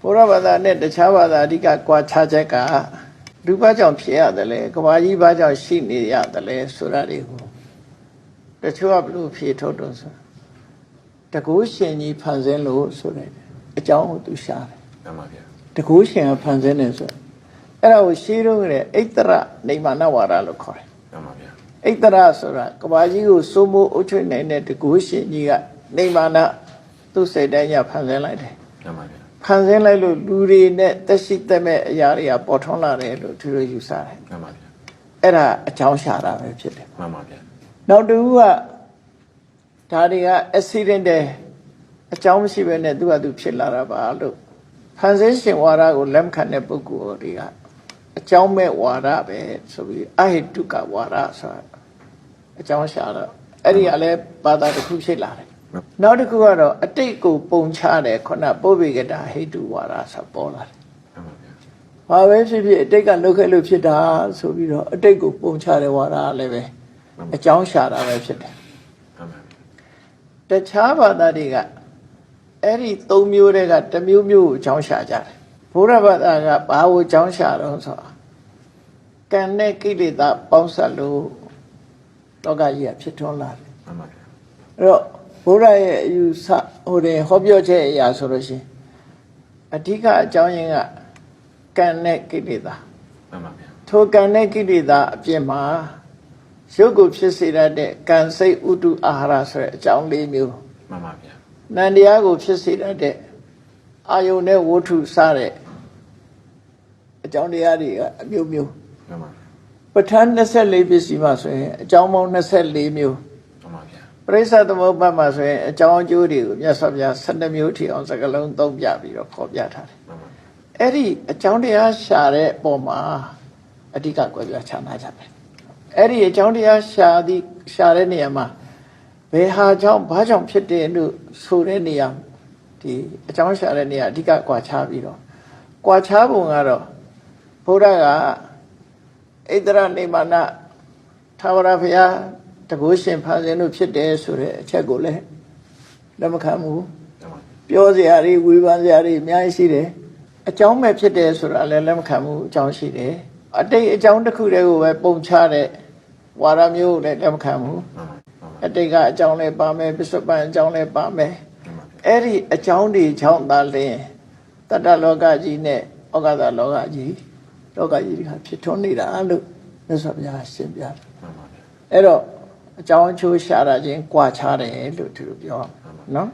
ဘုရားဘာသာနဲ့တခြားဘာသာအဓိကကွာခြားချက်ကလူဘာကြောင့်ဖြစ်ရတယ်လဲကဘာကြီးဘာကြောင့်ရှိနေရတယ်လဲဆိုတာတွေကိုတချို့ကဘယ်လိုဖြေထုတ်တော့ဆိုတကူရှင်ကြီးဖန်ဆင်းလို့ဆိုတယ်အကြောင်းကိုသူရှာတယ်မှန်ပါဗျာတကူရှင်ကဖန်ဆင်းတယ်ဆိုအဲ့ဒါကိုရှင်းတော့တဲ့ဣတ္တရနေမာနဝါဒလို့ခေါ်တယ်မှန်ပါဗျာဣတ္တရဆိုတာကဘာကြီးကိုစိုးမိုးအုပ်ချုပ်နိုင်တဲ့တကူရှင်ကြီးကနေမာနသူ့စိတ်တိုင်းညဖန်ဆင်းလိုက်တယ်မှန်ပါဗျာ ဖန်ဆင်းလိုက်လို့လူတွေနဲ့တက်ရှိတက်မဲ့အရာတွေကပေါ်ထွန်းလာတယ်လို့သူတို့ယူဆတယ်မှန်ပါဗျာအဲ့ဒါအကြောင်းရှာတာပဲဖြစ်တယ်မှန်ပါဗျာနောက်တစ်ခုကဒါတွေက accident တယ်အကြောင်းမရှိဘဲနဲ့သူကသူဖြစ်လာတာပါလို့ဖန်ဆင်းရှင်ဝါဒကိုလက်မခံတဲ့ပုဂ္ဂိုလ်တွေကအကြောင်းမဲ့ဝါဒပဲဆိုပြီးအဟိတုကဝါဒဆိုတာအကြောင်းရှာတော့အဲ့ဒီကလည်းဘာသာတစ်ခုဖြစ်လာတယ် နောက်တစ်ခုကတော့အတိတ်ကိုပုံချတယ်ခုနပုဗ္ဗေကတာဟိတုဝါဒဆိုပေါ်လာတယ်မှန်ပါဗျာ။ဘာပဲဖြစ်ဖြစ်အတိတ်ကလုတ်ခဲ့လို့ဖြစ်တာဆိုပြီးတော့အတိတ်ကိုပုံချတဲ့ဝါဒကလည်းပဲအကြောင်းရှာတာပဲဖြစ်တယ်မှန်ပါဗျာ။တခြားဘာသာတွေကအဲ့ဒီသုံးမျိုးတွေကတစ်မျိုးမျိုးကိုအကြောင်းရှာကြတယ်။ဘုရားဘာသာကဘာကိုအကြောင်းရှာတော့ဆိုတော့ကံနဲ့ကိလေသာပေါင်းစပ်လို့လောကကြီးကဖြစ်ထွန်းလာတယ်မှန်ပါဗျာ။အဲ့တော့ ဘုရားရဲ့အယူဆဟိုတယ်ဟောပြောချက်အရာဆိုလို့ရှိရင်အဓိကအကြောင်းရင်းကကံနဲ့ကိလေသာမှန်ပါဗျာထိုကံနဲ့ကိလေသာအပြစ်မှာရုပ်ကိုဖြစ်စေတတ်တဲ့ကံစိတ်ဥတုအာဟာရဆိုတဲ့အကြောင်းလေးမျိုးမှန်ပါဗျာနန္တရားကိုဖြစ်စေတတ်တဲ့အာယုန်နဲ့ဝဋ္ထုစတဲ့အကြောင်းတရားတွေကအမျိုးမျိုးမှန်ပါပဋ္ဌာန်း24ပစ္စည်းမှာဆိုရင်အကြောင်းပေါင်း24မျိုးမှန် ပါဗျာပရိစ္ဆသမုပ္ပါဒ်မှာဆိုရင်အကြောင်းအကျိုးတွေကိုမြတ်စွာဘုရား12မျိုးထိအောင်စကလုံးသုံးပြပြီးတော့ဖော်ပြထားတယ်မှန်ပါအဲ့ဒီအကြောင်းတရားရှာတဲ့ပုံမှာအဓိကကွဲပြားခြားနားကြတယ်အဲ့ဒီအကြောင်းတရားရှာသည်ရှာတဲ့နေရာမှာဘယ်ဟာကြောင့်ဘာကြောင့်ဖြစ်တယ်လို့ဆိုတဲ့နေရာဒီအကြောင်းရှာတဲ့နေရာအဓိကကွာခြားပြီးတော့ကွာခြားပုံကတော့ဘုရားကဣတရနေမာနသာဝရဘုရား တကုရှင်ဖန်ဆင်းလို့ဖြစ်တယ်ဆိုတဲ့အချက်ကိုလည်းလက်မခံဘူးမှန်ပါပြောစရာတွေဝေဖန်စရာတွေအများကြီးရှိတယ်အကြောင်းမဲ့ဖြစ်တယ်ဆိုတာလည်းလက်မခံဘူးအကြောင်းရှိတယ်အတိတ်အကြောင်းတစ်ခုတည်းကိုပဲပုံချတဲ့ဝါဒမျိုးကိုလည်းလက်မခံဘူးမှန်ပါမှန်ပါအတိတ်ကအကြောင်းလည်းပါမယ်ပစ္စုပန်အကြောင်းလည်းပါမယ်မှန်ပါအဲ့ဒီအကြောင်းတွေကြောင့်သာလျှင်တတ္တလောကကြီးနဲ့ဩဃတလောကကြီးလောကကြီးတွေကဖြစ်ထွန်းနေတာလို့မြတ်စွာဘုရားရှင်းပြတယ်မှန်ပါဗျာအဲ့တော့ အကြောင်းအချိုးရှာတာချင်းကြွာချတယ်လို့သူတို့ပြောနော်